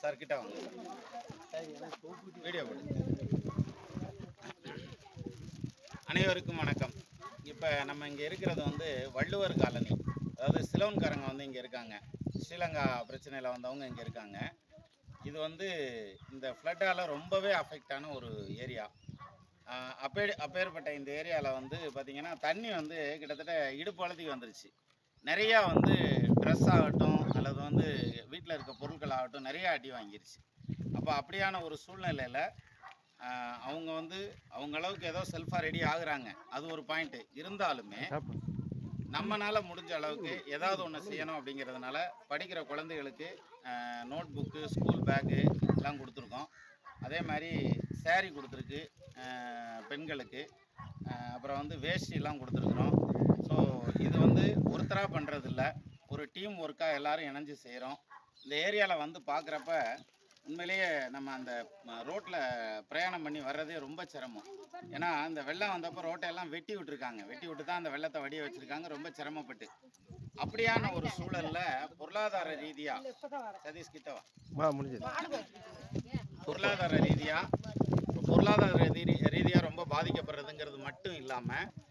Sir கிட்ட வாங்க. Video அனைவருக்கும் வணக்கம். இப்போ நம்ம இங்கே இருக்கிறது வந்து வள்ளுவர் காலனி. அதாவது சிலோன்காரங்க வந்து இங்கே இருக்காங்க. ஸ்ரீலங்கா பிரச்சனையில் வந்தவங்க இங்கே இருக்காங்க. இது வந்து இந்த ஃப்ளட்டால் ரொம்பவே அஃபெக்டான ஒரு ஏரியா அப்பே அப்பேற்பட்ட இந்த ஏரியாவில் வந்து பார்த்திங்கன்னா தண்ணி வந்து கிட்டத்தட்ட இடுப்பு அளத்துக்கு வந்துருச்சு. நிறையா வந்து ட்ரெஸ் ஆகட்டும் அல்லது வந்து வீட்டில் இருக்க பொருட்கள் ஆகட்டும் நிறைய அடி வாங்கிருச்சு. அப்போ அப்படியான ஒரு சூழ்நிலையில் அவங்க வந்து அவங்க அளவுக்கு ஏதோ செல்ஃபாக ரெடி ஆகுறாங்க. அது ஒரு பாயிண்ட்டு இருந்தாலுமே நம்மனால முடிஞ்ச அளவுக்கு ஏதாவது ஒன்று செய்யணும் அப்படிங்கிறதுனால படிக்கிற குழந்தைகளுக்கு நோட் புக்கு ஸ்கூல் பேக்கு எல்லாம் கொடுத்துருக்கோம். அதே மாதிரி saree கொடுத்துருக்கு பெண்களுக்கு. அப்புறம் வந்து வேஷ்டிலாம் கொடுத்துருக்குறோம். ஸோ இது வந்து ஒருத்தராக பண்ணுறதில்ல ஒரு டீம் ஒர்க்காக எல்லாரும் இணைஞ்சு செய்கிறோம் இந்த ஏரியாவில் வந்து பார்க்குறப்ப உண்மையிலேயே நம்ம அந்த ரோட்டில் பிரயாணம் பண்ணி வர்றதே ரொம்ப சிரமம். ஏன்னா அந்த வெள்ளம் வந்தப்போ ரோட்டை எல்லாம் வெட்டி விட்டுருக்காங்க. வெட்டி விட்டு தான் அந்த வெள்ளத்தை வடிய வச்சுருக்காங்க. ரொம்ப சிரமப்பட்டு. அப்படியான ஒரு சூழல்ல பொருளாதார ரீதியா சதீஷ் கிட்ட வா. வா முடிஞ்சது. பொருளாதார ரீதியா பொருளாதார ரீதி ரீதியா ரொம்ப பாதிக்கப்படுறதுங்கிறது மட்டும் இல்லாம ஆஹ்,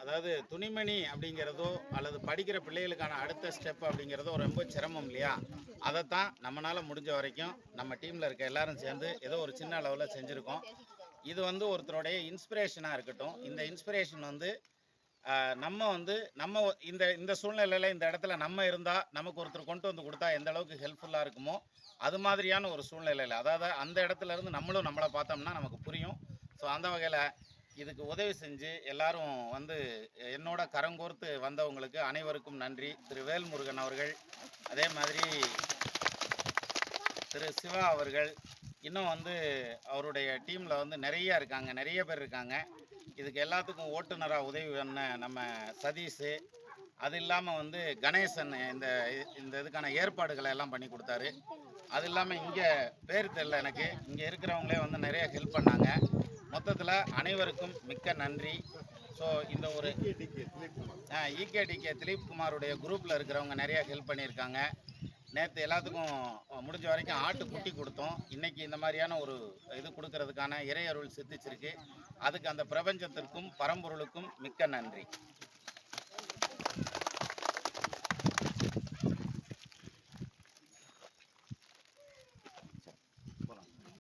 அதாவது துணிமணி அப்படிங்கிறதோ அல்லது படிக்கிற பிள்ளைகளுக்கான அடுத்த ஸ்டெப் அப்படிங்கிறதோ ரொம்ப சிரமம் இல்லையா? அதைத்தான் நம்மளால் முடிஞ்ச வரைக்கும் நம்ம டீமில் இருக்க எல்லாரும் சேர்ந்து ஏதோ ஒரு சின்ன அளவில் செஞ்சுருக்கோம். இது வந்து ஒருத்தருடைய இன்ஸ்பிரேஷனாக இருக்கட்டும். இந்த இன்ஸ்பிரேஷன் வந்து நம்ம வந்து நம்ம இந்த இந்த சூழ்நிலையில் இந்த இடத்துல நம்ம இருந்தால் நமக்கு ஒருத்தர் கொண்டு வந்து கொடுத்தா எந்த அளவுக்கு ஹெல்ப்ஃபுல்லாக இருக்குமோ அது மாதிரியான ஒரு சூழ்நிலையில் அதாவது அந்த இடத்துல இருந்து நம்மளும் நம்மளை பார்த்தோம்னா நமக்கு புரியும். ஸோ அந்த வகையில் இதுக்கு உதவி செஞ்சு எல்லாரும் வந்து என்னோட கரங்கோர்த்து வந்தவங்களுக்கு அனைவருக்கும் நன்றி. திரு வேல்முருகன் அவர்கள் அதே மாதிரி திரு சிவா அவர்கள் இன்னும் வந்து அவருடைய டீமில் வந்து நிறைய இருக்காங்க நிறைய பேர் இருக்காங்க. இதுக்கு எல்லாத்துக்கும் ஓட்டுநராக உதவி பண்ண நம்ம சதீஷு அது இல்லாமல் வந்து கணேசன் இந்த இந்த இதுக்கான ஏற்பாடுகளை எல்லாம் பண்ணி கொடுத்தாரு. அது இல்லாமல் இங்கே பேர் தெரில எனக்கு. இங்கே இருக்கிறவங்களே வந்து நிறைய ஹெல்ப் பண்ணாங்க. மொத்தத்தில் அனைவருக்கும் மிக்க நன்றி. ஸோ இந்த ஒரு இகேடிகே திலீப் குமாருடைய குரூப்பில் இருக்கிறவங்க நிறையா ஹெல்ப் பண்ணியிருக்காங்க. நேற்று எல்லாத்துக்கும் முடிஞ்ச வரைக்கும் ஆட்டு குட்டி கொடுத்தோம். இன்றைக்கி இந்த மாதிரியான ஒரு இது கொடுக்கறதுக்கான இறையருள் சித்திச்சிருக்கு. அதுக்கு அந்த பிரபஞ்சத்திற்கும் பரம்பொருளுக்கும் மிக்க நன்றி.